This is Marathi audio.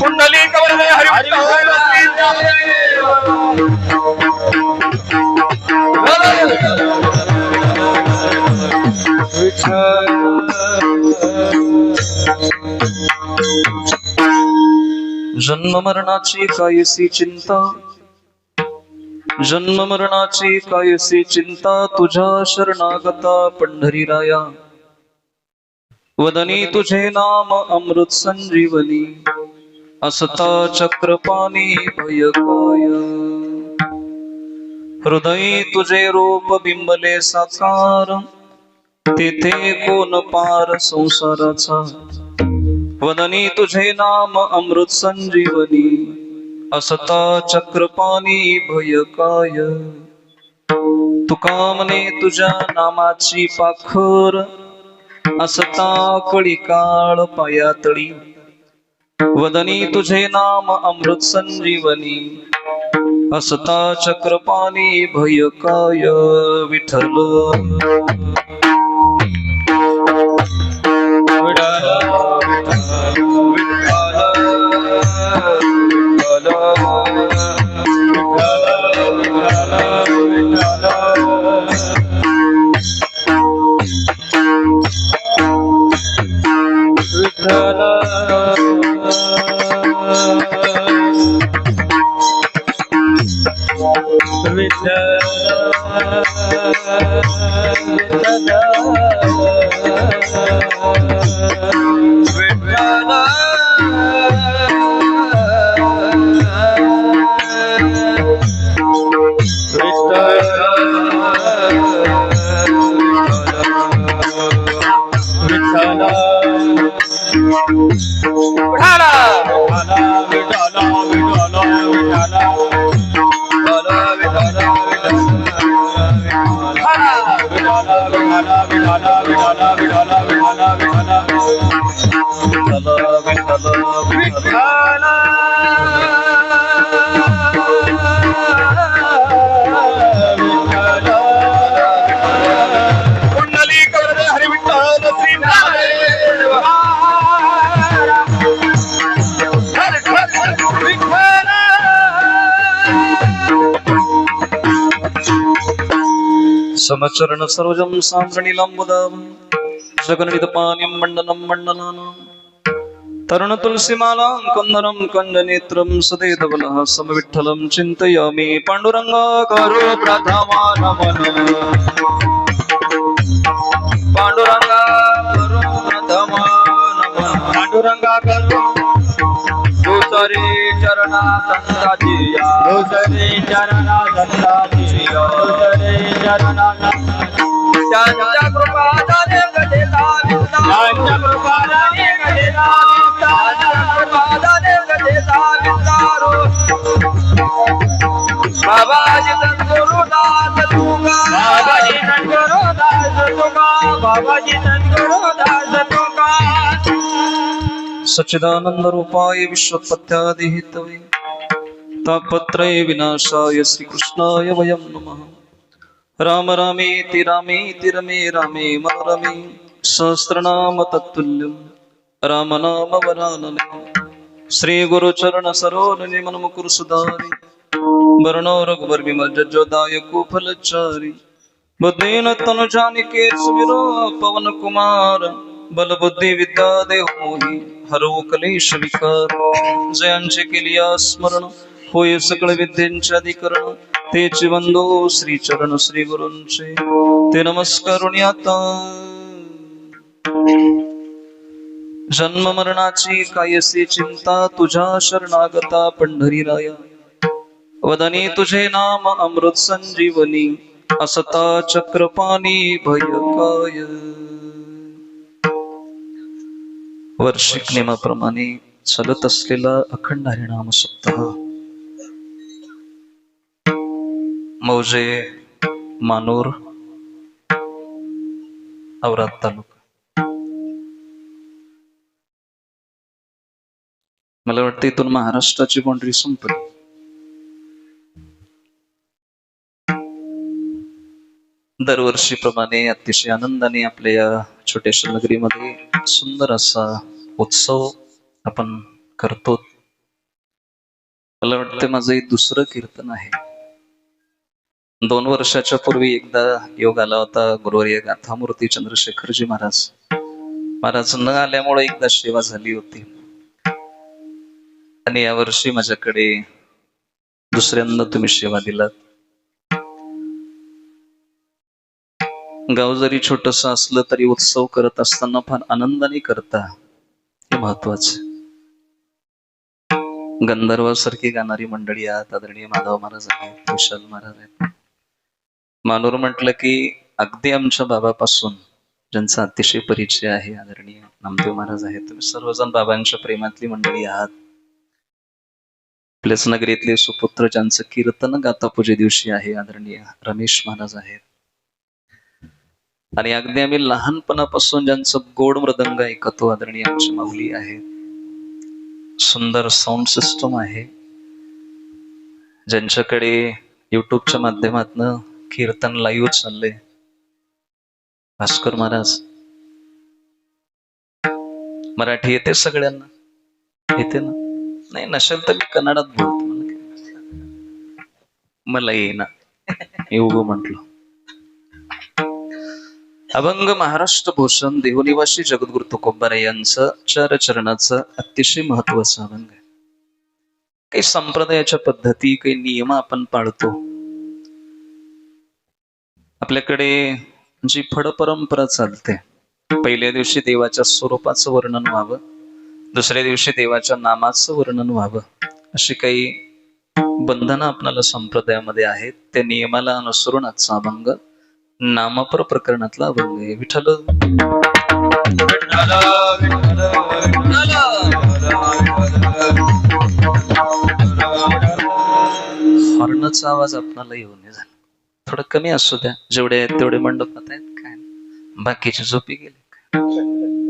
कुंडली कवर हरी जन्म मरणाची कायसी चिंता. जन्म मरणाची कायसी चिंता तुझ्या शरणागता पंढरीराया. वदनी तुझे नाम अमृत संजीवनी. असता चक्रपाणी भयकाय हृदय तुझे रूप बिंबले साकार तेथे कोण पार संसाराचा? वननी तुझे नाम अमृत संजीवनी असता चक्रपाणी भयकाय तुका म्हणे तुझ्या नामाची पाखर असता कळी काळ पायातळी वदनी तुझे नाम अमृत संजीवनी असता चक्रपाणी भयकाय विठ्ठल कुंडली समचरण सरोजम साम्रणीलाम्बुदाम जगनित मण्डनं मण्डनानां तरुण तुलसीमालां कन्दरं कञ्जनेत्रं सदेधवलः समविठ्ठलं चिन्तयामि पाण्डुरङ्गा करो प्रथमा नमन पाण्डुरङ्गा करो प्रथमा नमन करो दुसरे चरणा संताची दुसरे चरणा संता त्यांच्या कृपादाने गजेला त्यांच्या कृपादाने कृपादाने बाबाजी बाबाजी दास बाबाजी दास सच्चिदानंद रूपाय विश्वपत्यादि तापत्रय विनाशाय श्रीकृष्णाय वयं नमः. राम रामेति रामेति रमे रामे रमे। सहस्रनाम तत्तुल्यं। रामनाम वरानने श्री गुरुचरण सरोरने मनमुकुर सुधारी। वर्णो रघुवर विमल जोदाय कुफलचारी। बुद्धेन तनु जानिके सुमिरो पवन कुमार। बल बुद्धि विद्या देव मोही। हरो कलेश विकार। जयांचे केलिया स्मरण। होय सकळ विद्येचे अधिकरण। ते बंधू श्री चरण श्री गुरूंचे. ते नमस्कारुणी आता. जन्म मरणाची कायसी चिंता तुझ्या शरणागता पंढरी राया वदनी तुझे नाम अमृत संजीवनी असता चक्रपाणी भयकाय. वर्षिक नियमाप्रमाणे चालत असलेला अखंड हरिणाम सप्ताह. मौजे मानूर औरात तालुका. मला वाटतं इथून महाराष्ट्राची बाउंड्री संपली. दरवर्षीप्रमाणे अतिशय आनंदाने आपल्या या छोट्याशा नगरीमध्ये सुंदर असा उत्सव आपण करतो. मला वाटतं माझं हे दुसरं कीर्तन आहे. दोन वर्षाच्या पूर्वी एकदा योग आला होता गुरुवर्य गाथामूर्ती चंद्रशेखरजी महाराज. महाराज न आल्यामुळे एकदा सेवा झाली होती. आणि यावर्षी माझ्याकडे दुसऱ्यांदा तुम्ही सेवा दिलात. गाव जरी छोटस असलं तरी उत्सव करत असताना फार आनंदाने करता हे महत्वाचं. गंधर्वासारखी गाणारी मंडळी आहात आदरणीय माधव महाराज आहेत विशाल महाराज आहेत. मानोर म्हटलं की अगदी आमच्या बाबापासून ज्यांचा अतिशय परिचय आहे आदरणीय नामदेव महाराज आहेत तुम्ही सर्वजण बाबांच्या प्रेमातली मंडळी आहात. आपल्याच नगरीतले सुपुत्र ज्यांचं कीर्तन गाता पूजे दिवशी आहे आदरणीय रमेश महाराज आहेत. आणि अगदी आम्ही लहानपणापासून ज्यांचं गोड मृदंग ऐकतो आदरणीय आमची माऊली आहेत सुंदर साऊंड सिस्टम आहे. ज्यांच्याकडे युट्यूबच्या माध्यमातनं कीर्तन लाईव्ह चाललंय. भास्कर महाराज. मराठी येते सगळ्यांना. येते ना? नाही नसेल तर मी कन्नडात बोलतो. मला मला येईना. येऊ उभं अभंग महाराष्ट्र भूषण देवनिवासी जगद्गुरु तुकोबारे यांचं चार चरणाचं अतिशय महत्वाचं अभंग आहे. काही संप्रदायाच्या पद्धती काही नियम आपण पाळतो. आपल्याकडे जी फड परंपरा चालते पहिल्या दिवशी देवाच्या स्वरूपाचं वर्णन व्हावं दुसऱ्या दिवशी देवाच्या नामाचं वर्णन व्हावं अशी काही बंधनं आपल्याला संप्रदायामध्ये आहेत. त्या नियमाला अनुसरून आजचा अभंग नामपर प्रकरणातला अभंग आहे. विठ्ठल हॉर्नचा आवाज आपल्याला येऊन झाला. थोडं कमी असू द्या. जेवढे आहेत तेवढे मंडपात आहेत काय बाकीचे झोपी गेले.